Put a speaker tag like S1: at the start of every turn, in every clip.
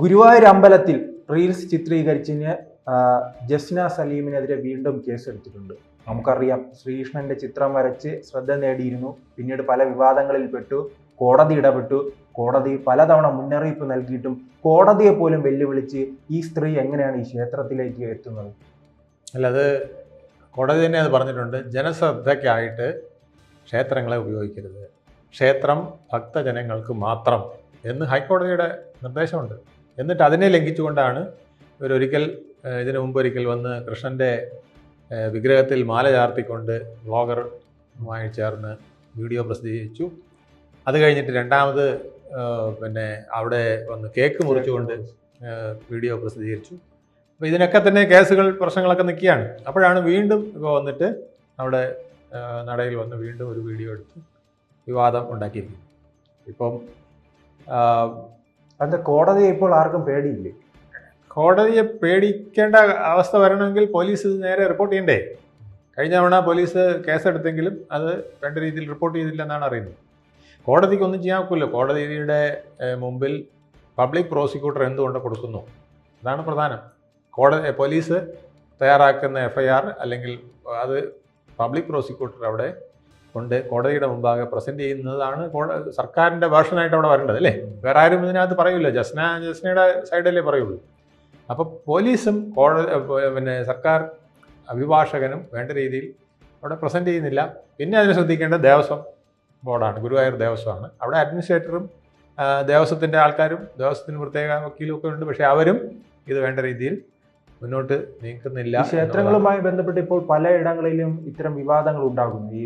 S1: ഗുരുവായൂർ അമ്പലത്തിൽ റീൽസ് ചിത്രീകരിച്ചതിന് ജസ്ന സലീമിനെതിരെ വീണ്ടും കേസെടുത്തിട്ടുണ്ട്. നമുക്കറിയാം ശ്രീകൃഷ്ണന്റെ ചിത്രം വരച്ച് ശ്രദ്ധ നേടിയിരുന്നു. പിന്നീട് പല വിവാദങ്ങളിൽ പെട്ടു കോടതി ഇടപെട്ടു. കോടതി പലതവണ മുന്നറിയിപ്പ് നൽകിയിട്ടും കോടതിയെ പോലും വെല്ലുവിളിച്ച് ഈ സ്ത്രീ എങ്ങനെയാണ് ഈ ക്ഷേത്രത്തിലേക്ക് എത്തുന്നത്?
S2: അല്ല അത് കോടതി തന്നെ അത് പറഞ്ഞിട്ടുണ്ട്. ജനശ്രദ്ധയ്ക്കായിട്ട് ക്ഷേത്രങ്ങളെ ഉപയോഗിക്കരുത്. ക്ഷേത്രം ഭക്തജനങ്ങൾക്ക് മാത്രം എന്ന് ഹൈക്കോടതിയുടെ നിർദ്ദേശമുണ്ട്. എന്നിട്ട് അതിനെ ലംഘിച്ചുകൊണ്ടാണ് ഇവരൊരിക്കൽ ഇതിനു മുമ്പ് ഒരിക്കൽ വന്ന് കൃഷ്ണന്റെ വിഗ്രഹത്തിൽ മാല ചാർത്തിക്കൊണ്ട് വ്ളോഗറുമായി ചേർന്ന് വീഡിയോ പ്രസിദ്ധീകരിച്ചു. അത് കഴിഞ്ഞിട്ട് രണ്ടാമത് പിന്നെ അവിടെ വന്ന് കേക്ക് മുറിച്ചുകൊണ്ട് വീഡിയോ പ്രസിദ്ധീകരിച്ചു. അപ്പോൾ ഇതിനൊക്കെ തന്നെ കേസുകൾ പ്രശ്നങ്ങളൊക്കെ നിൽക്കുകയാണ്. അപ്പോഴാണ് വീണ്ടും ഇപ്പോൾ വന്നിട്ട് അവിടെ നടയിൽ വന്ന് വീണ്ടും ഒരു വീഡിയോ എടുത്ത് വിവാദം ഉണ്ടാക്കിയിരിക്കുന്നു. ഇപ്പം
S1: അത് കോടതിയെ ഇപ്പോൾ ആർക്കും പേടിയില്ലേ?
S2: കോടതിയെ പേടിക്കേണ്ട അവസ്ഥ വരണമെങ്കിൽ പോലീസ് ഇത് നേരെ റിപ്പോർട്ട് ചെയ്യണ്ടേ? കഴിഞ്ഞ തവണ പോലീസ് കേസെടുത്തെങ്കിലും അത് വേണ്ട രീതിയിൽ റിപ്പോർട്ട് ചെയ്തില്ലെന്നാണ് അറിയുന്നത്. കോടതിക്ക് ഒന്നും ചെയ്യാൻ ഒക്കില്ല. കോടതിയുടെ മുമ്പിൽ പബ്ലിക് പ്രോസിക്യൂട്ടർ എന്തുകൊണ്ട് കൊടുക്കുന്നു? അതാണ് പ്രധാനം. കോടതി പോലീസ് തയ്യാറാക്കുന്ന എഫ് അല്ലെങ്കിൽ അത് പബ്ലിക് പ്രോസിക്യൂട്ടർ അവിടെ കൊണ്ട് കോടതിയുടെ മുമ്പാകെ പ്രസന്റ് ചെയ്യുന്നതാണ് സർക്കാരിന്റെ വേർഷനായിട്ട് അവിടെ വരേണ്ടത് അല്ലേ? വേറെ ആരും ഇതിനകത്ത് പറയൂല. ജസ്ന ജസ്നയുടെ സൈഡല്ലേ പറയുള്ളൂ. അപ്പോൾ പോലീസും കോടതി പിന്നെ സർക്കാർ അഭിഭാഷകനും വേണ്ട രീതിയിൽ അവിടെ പ്രസന്റ് ചെയ്യുന്നില്ല. പിന്നെ അതിന് ശ്രദ്ധിക്കേണ്ട ദേവസ്വം ബോർഡാണ് ഗുരുവായൂർ ദേവസ്വമാണ്. അവിടെ അഡ്മിനിസ്ട്രേറ്ററും ദേവസ്വത്തിന്റെ ആൾക്കാരും ദേവസ്വത്തിന് പ്രത്യേക വക്കീലും ഒക്കെ ഉണ്ട്. പക്ഷേ അവരും ഇത് വേണ്ട രീതിയിൽ മുന്നോട്ട് നീക്കുന്നില്ല
S1: ക്ഷേത്രങ്ങളുമായി ബന്ധപ്പെട്ട് ഇപ്പോൾ പലയിടങ്ങളിലും ഇത്തരം വിവാദങ്ങൾ ഉണ്ടാകുന്നു. ഈ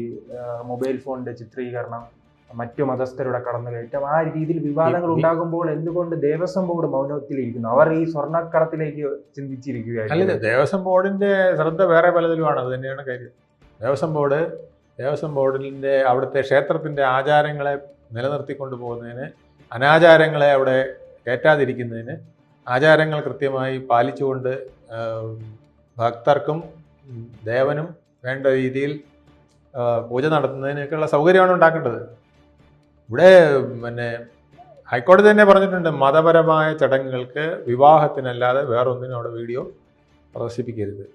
S1: മൊബൈൽ ഫോണിന്റെ ചിത്രീകരണം മറ്റു മതസ്ഥരുടെ കടന്നുകയറ്റം ആ രീതിയിൽ വിവാദങ്ങൾ ഉണ്ടാകുമ്പോൾ എന്തുകൊണ്ട് ദേവസ്വം ബോർഡ് മൗനത്തിലിരിക്കുന്നു? അവർ ഈ സ്വർണക്കടത്തിലേക്ക് ചിന്തിച്ചിരിക്കുകയാണ്
S2: അല്ല ദേവസ്വം ബോർഡിന്റെ ശ്രദ്ധ വേറെ പലതിലുമാണ്. അത് തന്നെയാണ് കാര്യം. ദേവസ്വം ബോർഡ് ദേവസ്വം ബോർഡിന്റെ അവിടുത്തെ ക്ഷേത്രത്തിന്റെ ആചാരങ്ങളെ നിലനിർത്തിക്കൊണ്ടു പോകുന്നതിന് അനാചാരങ്ങളെ അവിടെ കയറ്റാതിരിക്കുന്നതിന് ആചാരങ്ങൾ കൃത്യമായി പാലിച്ചുകൊണ്ട് ഭക്തർക്കും ദേവനും വേണ്ട രീതിയിൽ പൂജ നടത്തുന്നതിനൊക്കെയുള്ള സൗകര്യമാണ് ഉണ്ടാക്കേണ്ടത്. ഇവിടെ പിന്നെ ഹൈക്കോടതി തന്നെ പറഞ്ഞിട്ടുണ്ട് മതപരമായ ചടങ്ങുകൾക്ക് വിവാഹത്തിനല്ലാതെ വേറൊന്നിനും അവിടെ വീഡിയോ പ്രദർശിപ്പിക്കരുത്.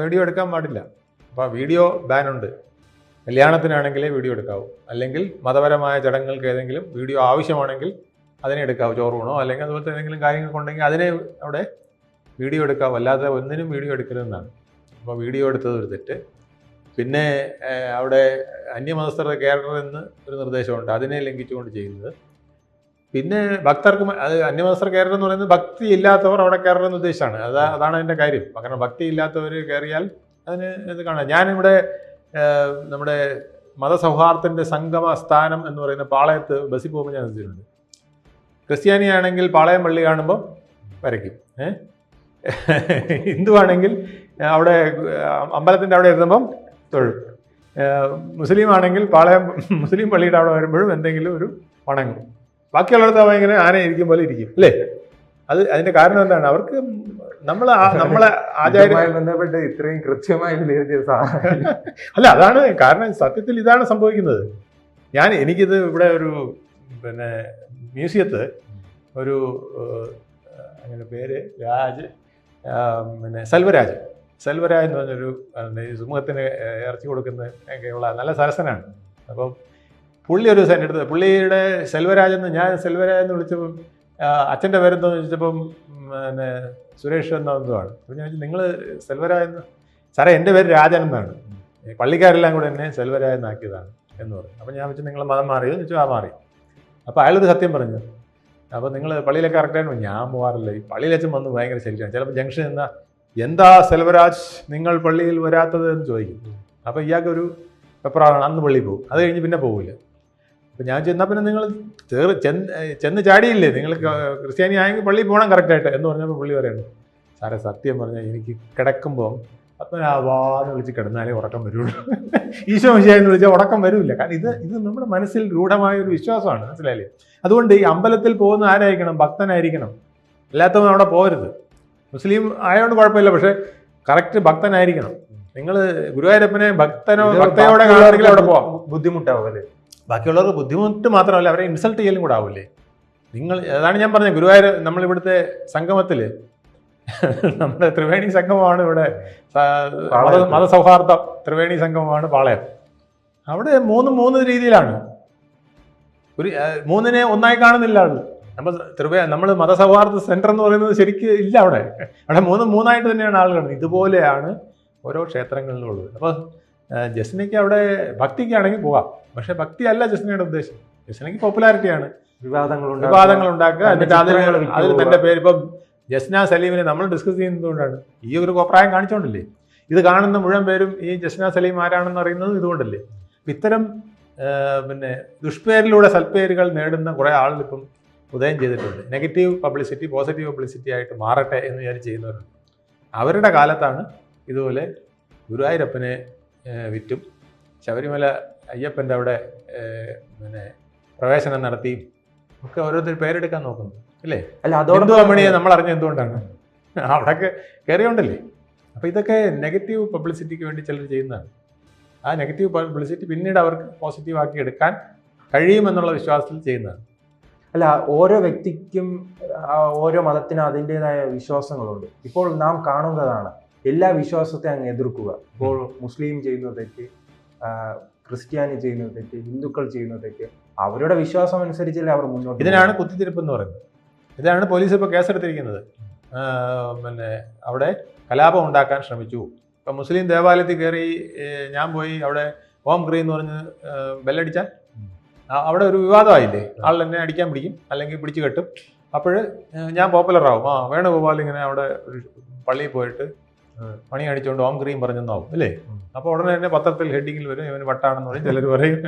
S2: വീഡിയോ എടുക്കാൻ പാടില്ല. അപ്പോൾ വീഡിയോ ബാനുണ്ട്. കല്യാണത്തിനാണെങ്കിലേ വീഡിയോ എടുക്കാവൂ. അല്ലെങ്കിൽ മതപരമായ ചടങ്ങുകൾക്ക് ഏതെങ്കിലും വീഡിയോ ആവശ്യമാണെങ്കിൽ അതിനെ എടുക്കാം ചോറൂണോ അല്ലെങ്കിൽ അതുപോലത്തെ കാര്യങ്ങൾ കാര്യങ്ങൾക്കുണ്ടെങ്കിൽ അതിനെ അവിടെ വീഡിയോ എടുക്കാം. അല്ലാതെ ഒന്നിനും വീഡിയോ എടുക്കരുതെന്നാണ്. അപ്പോൾ വീഡിയോ എടുത്തത് ഒരു തെറ്റ്. പിന്നെ അവിടെ അന്യമതസ്ഥരുടെ കയറണമെന്ന് ഒരു നിർദ്ദേശമുണ്ട്. അതിനെ ലംഘിച്ചുകൊണ്ട് ചെയ്യുന്നത്. പിന്നെ ഭക്തർക്ക് അത് അന്യമതസ്ഥർ കയറണം എന്ന് പറയുന്നത് ഭക്തി ഇല്ലാത്തവർ അവിടെ കയറണമെന്ന് ഉദ്ദേശമാണ് അതാ അതാണ് അതിന്റെ കാര്യം. കാരണം ഭക്തി ഇല്ലാത്തവർ കയറിയാൽ അതിന് ഇത് കാണാം. ഞാനിവിടെ നമ്മുടെ മതസൗഹാർദ്ദത്തിന്റെ സംഗമ സ്ഥാനം എന്ന് പറയുന്ന പാളയത്ത് ബസ്സിൽ പോകുമ്പോൾ ഞാൻ ശ്രദ്ധിച്ചിട്ടുണ്ട് ക്രിസ്ത്യാനിയാണെങ്കിൽ പാളയം പള്ളി കാണുമ്പോൾ വരയ്ക്കും. ഏഹ് ഹിന്ദു ആണെങ്കിൽ അവിടെ അമ്പലത്തിന്റെ അവിടെ ഇരുന്നപ്പം തൊഴും. മുസ്ലിം ആണെങ്കിൽ പാളയം മുസ്ലിം പള്ളിയുടെ അവിടെ വരുമ്പോഴും എന്തെങ്കിലും ഒരു വണങ്ങും. ബാക്കിയുള്ളിടത്ത് ഇങ്ങനെ ആന ഇരിക്കും പോലെ ഇരിക്കും അല്ലേ? അത് അതിന്റെ കാരണം എന്താണ്? അവർക്ക് നമ്മൾ നമ്മളെ
S1: ആചാര്യമായി ബന്ധപ്പെട്ട് ഇത്രയും കൃത്യമായി വിലയിരുത്തിയ
S2: അല്ല അതാണ് കാരണം സത്യത്തിൽ ഇതാണ് സംഭവിക്കുന്നത്. ഞാൻ എനിക്കിത് ഇവിടെ ഒരു പിന്നെ മ്യൂസിയത്ത് ഒരു അങ്ങനെ പേര് രാജ് പിന്നെ സെൽവരാജ്. സെൽവരാജ് എന്ന് പറഞ്ഞൊരു സമൂഹത്തിന് ഇറച്ചി കൊടുക്കുന്ന ഒക്കെയുള്ള നല്ല സരസനാണ്. അപ്പം പുള്ളി ഒരു എന്റെ അടുത്ത് പുള്ളിയുടെ സെൽവരാജ് എന്ന് ഞാൻ സെൽവരാജ് എന്ന് വിളിച്ചപ്പം അച്ഛന്റെ പേരെന്തോന്ന് ചോദിച്ചപ്പം പിന്നെ സുരേഷ് എന്നതാണ് അപ്പം ഞാൻ ചോദിച്ചു നിങ്ങൾ സെൽവരാജ് എന്ന് സാറേ എന്റെ പേര് രാജൻ എന്നാണ്. പള്ളിക്കാരെല്ലാം കൂടെ എന്നെ സെൽവരാജ് എന്നാക്കിയതാണ് എന്ന് പറഞ്ഞു. അപ്പം ഞാൻ വെച്ചാൽ നിങ്ങൾ മതം മാറിയോ? എന്ന് വെച്ചു ആ മാറി. അപ്പോൾ അയാളൊരു സത്യം പറഞ്ഞു. അപ്പോൾ നിങ്ങൾ പള്ളിയിലൊക്കെ കറക്റ്റായിട്ട് ഞാൻ പോകാറില്ല ഈ പള്ളിയിലച്ഛൻ വന്ന് ഭയങ്കര ശരിയാണ് ചിലപ്പോൾ ജംഗ്ഷൻ എന്നാ എന്താ സെൽവരാജ് നിങ്ങൾ പള്ളിയിൽ വരാത്തത്? എന്ന് ചോദിക്കും. അപ്പോൾ ഇയാൾക്കൊരു പെപ്പറാണ് അന്ന് പള്ളിയിൽ പോകും. അത് കഴിഞ്ഞ് പിന്നെ പോകില്ല അപ്പോൾ ഞാൻ ചെന്നാൽ പിന്നെ നിങ്ങൾ ചെറു ചെന്ന് ചെന്ന് ചാടിയില്ലേ? നിങ്ങൾ ക്രിസ്ത്യാനി ആയെങ്കിൽ പള്ളിയിൽ പോകണം കറക്റ്റായിട്ട് എന്ന് പറഞ്ഞപ്പോൾ പുള്ളി പറയുന്നു സാറേ സത്യം പറഞ്ഞാൽ എനിക്ക് കിടക്കുമ്പോൾ പത്മനാഭാന്ന് വിളിച്ച് കിടന്നാലേ ഉറക്കം വരുള്ളൂ. ഈശോ എന്ന് വിളിച്ചാൽ ഉറക്കം വരില്ല. കാരണം ഇത് ഇത് നമ്മുടെ മനസ്സിൽ രൂഢമായ ഒരു വിശ്വാസമാണ്. മനസ്സിലായില്ലേ? അതുകൊണ്ട് ഈ അമ്പലത്തിൽ പോകുന്ന ആരായിരിക്കണം? ഭക്തനായിരിക്കണം. അല്ലാത്തവൻ അവിടെ പോകരുത് മുസ്ലിം ആയതുകൊണ്ട് കുഴപ്പമില്ല. പക്ഷേ കറക്റ്റ് ഭക്തനായിരിക്കണം. നിങ്ങൾ ഗുരുവായൂരപ്പനെ ഭക്തനോ ഭക്തയോടെ കാണുകയാണെങ്കിൽ അവിടെ പോവാം.
S1: ബുദ്ധിമുട്ടാവും അല്ലേ
S2: ബാക്കിയുള്ളവർക്ക് ബുദ്ധിമുട്ട് മാത്രമല്ല അവരെ ഇൻസൾട്ട് ചെയ്യലും കൂടെ ആവില്ലേ നിങ്ങൾ അതാണ് ഞാൻ പറഞ്ഞത്. ഗുരുവായൂർ നമ്മളിവിടുത്തെ സംഗമത്തിൽ നമ്മുടെ ത്രിവേണി സംഗമമാണ് ഇവിടെ മതസൗഹാർദ്ദം. ത്രിവേണി സംഗമമാണ് പാളയം. അവിടെ മൂന്ന് മൂന്ന് രീതിയിലാണ്. ഒരു മൂന്നിനെ ഒന്നായി കാണുന്നില്ല ആൾ നമ്മൾ ത്രിവേ നമ്മൾ മതസൗഹാർദ്ദ സെന്റർ എന്ന് പറയുന്നത് ശരിക്കും ഇല്ല അവിടെ. അവിടെ മൂന്ന് മൂന്നായിട്ട് തന്നെയാണ് ആളുകൾ ഇതുപോലെയാണ് ഓരോ ക്ഷേത്രങ്ങളിലും ഉള്ളത് അപ്പോൾ ജസ്നയ്ക്ക് അവിടെ ഭക്തിക്കാണെങ്കിൽ പോകാം പക്ഷേ ഭക്തി അല്ല ജസ്നയുടെ ഉദ്ദേശം ജസ്നയ്ക്ക് പോപ്പുലാരിറ്റിയാണ്
S1: വിവാദങ്ങൾ
S2: വിവാദങ്ങൾ ഉണ്ടാക്കുക എന്നിട്ട് അതിൽ അതിൽ. തന്റെ പേര്. ഇപ്പം ജസ്ന സലീമിനെ നമ്മൾ ഡിസ്കസ് ചെയ്യുന്നതുകൊണ്ടാണ്. ഈ ഒരു അഭിപ്രായം കാണിച്ചുകൊണ്ടല്ലേ ഇത് കാണുന്ന മുഴുവൻ പേരും ഈ ജസ്ന സലീം ആരാണെന്ന് അറിയുന്നത് ഇതുകൊണ്ടല്ലേ. ഇത്തരം പിന്നെ ദുഷ്പേരിലൂടെ സൽപ്പേരുകൾ നേടുന്ന കുറേ ആളുകൾ ഉദയം ചെയ്തിട്ടുണ്ട്. നെഗറ്റീവ് പബ്ലിസിറ്റി പോസിറ്റീവ് പബ്ലിസിറ്റി ആയിട്ട് മാറട്ടെ എന്ന് വിചാരിച്ച് ചെയ്യുന്നവരുണ്ട്. അവരുടെ കാലത്താണ് ഇതുപോലെ ഗുരുവായൂരപ്പനെ വിറ്റും ശബരിമല അയ്യപ്പന്റെ അവിടെ പിന്നെ പ്രവേശനം നടത്തിയും ഒക്കെ ഓരോരുത്തർ പേരെടുക്കാൻ നോക്കുന്നു അല്ലേ?
S1: അല്ല അതോടൊപ്പം
S2: അമ്മണിയെ നമ്മൾ അറിഞ്ഞ എന്തുകൊണ്ടാണ്? അവിടെയൊക്കെ കയറിയോണ്ടല്ലേ അപ്പൊ ഇതൊക്കെ നെഗറ്റീവ് പബ്ലിസിറ്റിക്ക് വേണ്ടി ചിലർ ചെയ്യുന്നതാണ്. ആ നെഗറ്റീവ് പബ്ലിസിറ്റി പിന്നീട് അവർക്ക് പോസിറ്റീവ് ആക്കി എടുക്കാൻ കഴിയുമെന്നുള്ള വിശ്വാസത്തിൽ ചെയ്യുന്നതാണ്.
S1: അല്ല ഓരോ വ്യക്തിക്കും ഓരോ മതത്തിനും അതിന്റെതായ വിശ്വാസങ്ങളുണ്ട്. ഇപ്പോൾ നാം കാണുന്നതാണ് എല്ലാ വിശ്വാസത്തെ അങ്ങ് എതിർക്കുക. ഇപ്പോൾ മുസ്ലിം ചെയ്യുന്ന തെറ്റ് ക്രിസ്ത്യാനി ചെയ്യുന്ന തെറ്റ് ഹിന്ദുക്കൾ ചെയ്യുന്ന തെറ്റ്. അവരുടെ വിശ്വാസം അനുസരിച്ചല്ലേ അവർ മുന്നോട്ട്
S2: ഇതിനാണ്. കുത്തിത്തിരിപ്പ് എന്ന് പറയുന്നത്. ഇതാണ് പോലീസ് ഇപ്പോൾ കേസെടുത്തിരിക്കുന്നത് പിന്നെ അവിടെ കലാപം ഉണ്ടാക്കാൻ ശ്രമിച്ചു. ഇപ്പം മുസ്ലിം ദേവാലയത്തിൽ കയറി ഞാൻ പോയി അവിടെ ഹോം ക്രീ എന്ന് പറഞ്ഞ് ബെല്ലടിച്ചാൽ അവിടെ ഒരു വിവാദമായില്ലേ? ആൾ എന്നെ അടിക്കാൻ പിടിക്കും അല്ലെങ്കിൽ പിടിച്ചു കെട്ടും. അപ്പോൾ ഞാൻ പോപ്പുലർ ആവും ആ വേണുഗോപാൽ ഇങ്ങനെ അവിടെ ഒരു പള്ളിയിൽ പോയിട്ട് പണി അടിച്ചുകൊണ്ട് ഓം ക്രീം പറഞ്ഞെന്നാവും അല്ലേ? അപ്പോൾ ഉടനെ തന്നെ പത്രത്തിൽ ഹെഡിങ്ങിൽ വരും ഇവന് വട്ടാണെന്ന് പറയും. ചിലർ പറയും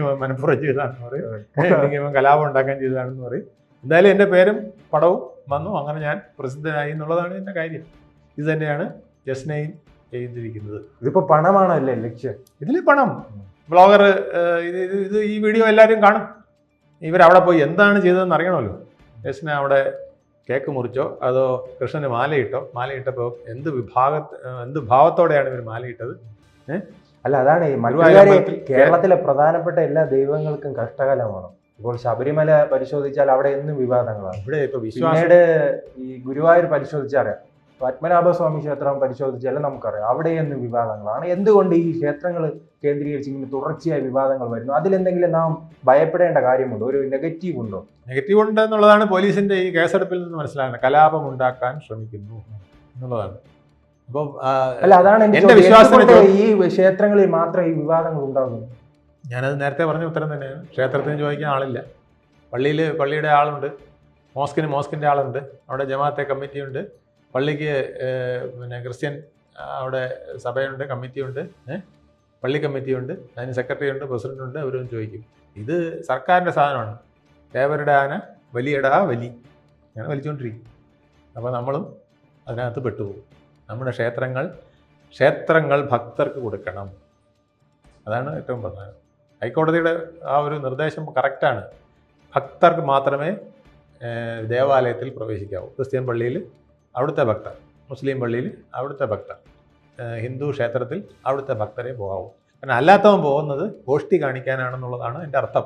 S2: ഇവൻ മനപ്പുറം ചെയ്താണെന്ന് പറയും. ഇവൻ കലാപം ഉണ്ടാക്കാൻ ചെയ്തതാണെന്ന് പറയും. എന്തായാലും എന്റെ പേരും പടവും വന്നു. അങ്ങനെ ഞാൻ പ്രസിദ്ധനായി എന്നുള്ളതാണ് എന്റെ കാര്യം. ഇത് തന്നെയാണ് ജസ്നയും ചെയ്തിരിക്കുന്നത്.
S1: പണമാണോ പണമാണല്ലേ ലക്ഷ്യം?
S2: ഇതിൽ പണം. ബ്ലോഗർ ഇത് ഇത് ഇത് ഈ വീഡിയോ എല്ലാവരും കാണും. ഇവരവിടെ പോയി എന്താണ് ചെയ്തതെന്ന് അറിയണമല്ലോ. ജസ്ന അവിടെ കേക്ക് മുറിച്ചോ അതോ കൃഷ്ണന് മാലയിട്ടോ? മാലയിട്ടപ്പോൾ എന്ത് വിഭാഗ എന്ത് ഭാവത്തോടെയാണ് ഇവർ മാലയിട്ടത്?
S1: അല്ല അതാണ് കേരളത്തിലെ പ്രധാനപ്പെട്ട എല്ലാ ദൈവങ്ങൾക്കും കഷ്ടകാലമാണ്. ഇപ്പോൾ ശബരിമല പരിശോധിച്ചാൽ അവിടെ എന്നും വിവാദങ്ങളാണ്.
S2: ഇവിടെ ഇപ്പൊ
S1: പിന്നീട് ഈ ഗുരുവായൂർ പരിശോധിച്ചറിയാം പത്മനാഭസ്വാമി ക്ഷേത്രം പരിശോധിച്ചാലും നമുക്കറിയാം അവിടെ എന്നും വിവാദങ്ങളാണ്. എന്തുകൊണ്ട് ഈ ക്ഷേത്രങ്ങൾ കേന്ദ്രീകരിച്ച് ഇങ്ങനെ തുടർച്ചയായി വിവാദങ്ങൾ വരുന്നു? അതിലെന്തെങ്കിലും നാം ഭയപ്പെടേണ്ട കാര്യമുണ്ടോ? ഒരു നെഗറ്റീവ് ഉണ്ടോ?
S2: നെഗറ്റീവ് ഉണ്ട് എന്നുള്ളതാണ് പോലീസിന്റെ ഈ കേസെടുപ്പിൽ നിന്ന് മനസ്സിലാകുന്നത്. കലാപം ഉണ്ടാക്കാൻ ശ്രമിക്കുന്നു എന്നുള്ളതാണ്. അപ്പം
S1: അല്ല അതാണ്
S2: എന്റെ
S1: വിശ്വാസം ഈ ക്ഷേത്രങ്ങളിൽ മാത്രം ഈ വിവാദങ്ങൾ ഉണ്ടാകുന്നു
S2: ഞാനത് നേരത്തെ പറഞ്ഞ ഉത്തരം തന്നെയാണ് ക്ഷേത്രത്തിന് ചോദിക്കാൻ ആളില്ല. പള്ളിയിൽ പള്ളിയുടെ ആളുണ്ട്. മോസ്കിന് മോസ്കിന്റെ ആളുണ്ട്. അവിടെ ജമാഅത്തെ കമ്മിറ്റിയുണ്ട്. പള്ളിക്ക് പിന്നെ ക്രിസ്ത്യൻ അവിടെ സഭയുണ്ട് കമ്മിറ്റിയുണ്ട് പള്ളി കമ്മിറ്റിയുണ്ട്. അതിന് സെക്രട്ടറി ഉണ്ട് പ്രസിഡന്റ് ഉണ്ട് അവരും ചോദിക്കും. ഇത് സർക്കാരിന്റെ സാധനമാണ്. ദേവരുടെ ആന വലിയടാ വലി. ഞാൻ വലിച്ചുകൊണ്ടിരിക്കും അപ്പോൾ നമ്മളും അതിനകത്ത് പെട്ടുപോകും. നമ്മുടെ ക്ഷേത്രങ്ങൾ ക്ഷേത്രങ്ങൾ ഭക്തർക്ക് കൊടുക്കണം. അതാണ് ഏറ്റവും പ്രധാനം. ഹൈക്കോടതിയുടെ ആ ഒരു നിർദ്ദേശം കറക്റ്റാണ്. ഭക്തർക്ക് മാത്രമേ ദേവാലയത്തിൽ പ്രവേശിക്കാവൂ. ക്രിസ്ത്യൻ പള്ളിയിൽ അവിടുത്തെ ഭക്തർ മുസ്ലിം പള്ളിയിൽ അവിടുത്തെ ഭക്തർ ഹിന്ദു ക്ഷേത്രത്തിൽ അവിടുത്തെ ഭക്തരെ പോകാവൂ. കാരണം അല്ലാത്തവൻ പോകുന്നത് ഗോഷ്ടി കാണിക്കാനാണെന്നുള്ളതാണ് എന്റെ അർത്ഥം.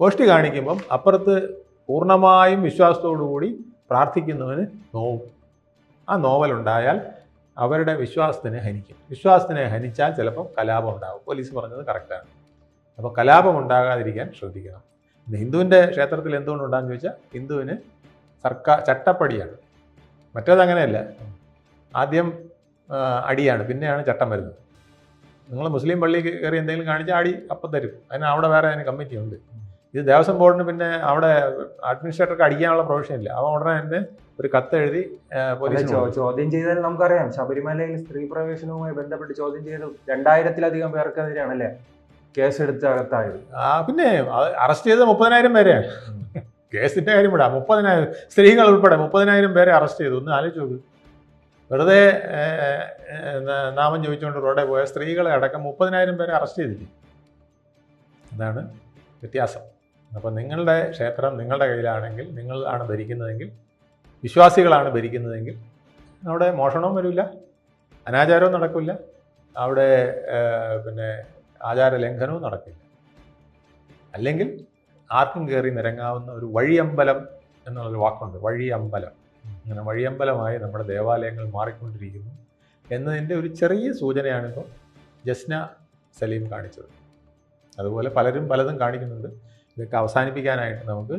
S2: ഗോഷ്ടി കാണിക്കുമ്പം അപ്പുറത്ത് പൂർണമായും വിശ്വാസത്തോടുകൂടി പ്രാർത്ഥിക്കുന്നവന് നോവും. ആ നോവലുണ്ടായാൽ അവരുടെ വിശ്വാസത്തിനെ ഹനിക്കും. വിശ്വാസത്തിനെ ഹനിച്ചാൽ ചിലപ്പം കലാപം ഉണ്ടാകും പോലീസ് പറഞ്ഞത് കറക്റ്റാണ്. അപ്പോൾ കലാപം ഉണ്ടാകാതിരിക്കാൻ ശ്രദ്ധിക്കണം. പിന്നെ ഹിന്ദുവിന്റെ ക്ഷേത്രത്തിൽ എന്തുകൊണ്ടുണ്ടാകുന്ന ചോദിച്ചാൽ ഹിന്ദുവിന് സർക്കാർ ചട്ടപ്പടിയാണ്. മറ്റേത് അങ്ങനെയല്ല. ആദ്യം അടിയാണ്. പിന്നെയാണ് ചട്ടം വരുന്നത്. നിങ്ങൾ മുസ്ലിം പള്ളി കയറി എന്തെങ്കിലും കാണിച്ചാൽ അടി അപ്പം തരും. അതിന് അവിടെ വേറെ അതിന് കമ്മിറ്റി ഉണ്ട്. ഇത് ദേവസ്വം ബോർഡിന് പിന്നെ അവിടെ അഡ്മിനിസ്ട്രേറ്റർക്ക് അടിക്കാനുള്ള പ്രൊവിഷൻ ഇല്ല. അവ ഉടനെ തന്നെ ഒരു കത്ത് എഴുതി കൊടുക്കും.
S1: ചോദ്യം ചെയ്താൽ നമുക്കറിയാം. ശബരിമലയിൽ സ്ത്രീ പ്രവേശനവുമായി ബന്ധപ്പെട്ട് ചോദ്യം ചെയ്ത് രണ്ടായിരത്തിലധികം പേർക്കെതിരെയാണല്ലേ? കേസെടുത്ത് അകത്തായത്
S2: ആ പിന്നെ അറസ്റ്റ് ചെയ്ത മുപ്പതിനായിരം പേരെ. കേസിന്റെ കാര്യം വിടാം. മുപ്പതിനായിരം സ്ത്രീകൾ ഉൾപ്പെടെ മുപ്പതിനായിരം പേരെ അറസ്റ്റ് ചെയ്തു. ഒന്ന് ആലോചിച്ച് നോക്ക്. വെറുതെ നാമം ചോദിച്ചുകൊണ്ട് റോഡെ പോയ സ്ത്രീകളെ അടക്കം മുപ്പതിനായിരം പേരെ അറസ്റ്റ് ചെയ്തില്ലേ? അതാണ് വ്യത്യാസം. അപ്പോൾ നിങ്ങളുടെ ക്ഷേത്രം നിങ്ങളുടെ കയ്യിലാണെങ്കിൽ നിങ്ങൾ ആണ് ഭരിക്കുന്നതെങ്കിൽ വിശ്വാസികളാണ് ഭരിക്കുന്നതെങ്കിൽ അവിടെ മോഷണവും വരില്ല അനാചാരവും നടക്കില്ല അവിടെ പിന്നെ ആചാര ലംഘനവും നടക്കില്ല. അല്ലെങ്കിൽ ആർക്കും കയറി നിരങ്ങാവുന്ന ഒരു വഴിയമ്പലം എന്നുള്ളൊരു വാക്കുണ്ട്. വഴിയമ്പലം. അങ്ങനെ വഴിയമ്പലമായി നമ്മുടെ ദേവാലയങ്ങൾ മാറിക്കൊണ്ടിരിക്കുന്നു എന്നതിന്റെ ഒരു ചെറിയ സൂചനയാണിപ്പോൾ ജസ്ന സലീം കാണിച്ചത്. അതുപോലെ പലരും പലതും കാണിക്കുന്നുണ്ട്. ഇതൊക്കെ അവസാനിപ്പിക്കാനായിട്ട് നമുക്ക്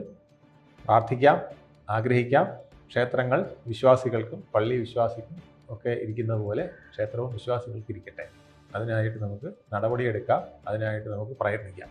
S2: പ്രാർത്ഥിക്കാം ആഗ്രഹിക്കാം. ക്ഷേത്രങ്ങൾ വിശ്വാസികൾക്കും പള്ളി വിശ്വാസിക്കും ഒക്കെ ഇരിക്കുന്നത് പോലെ ക്ഷേത്രവും വിശ്വാസികൾക്ക് ഇരിക്കട്ടെ. അതിനായിട്ട് നമുക്ക് നടപടിയെടുക്കാം. അതിനായിട്ട് നമുക്ക് പ്രയത്നിക്കാം.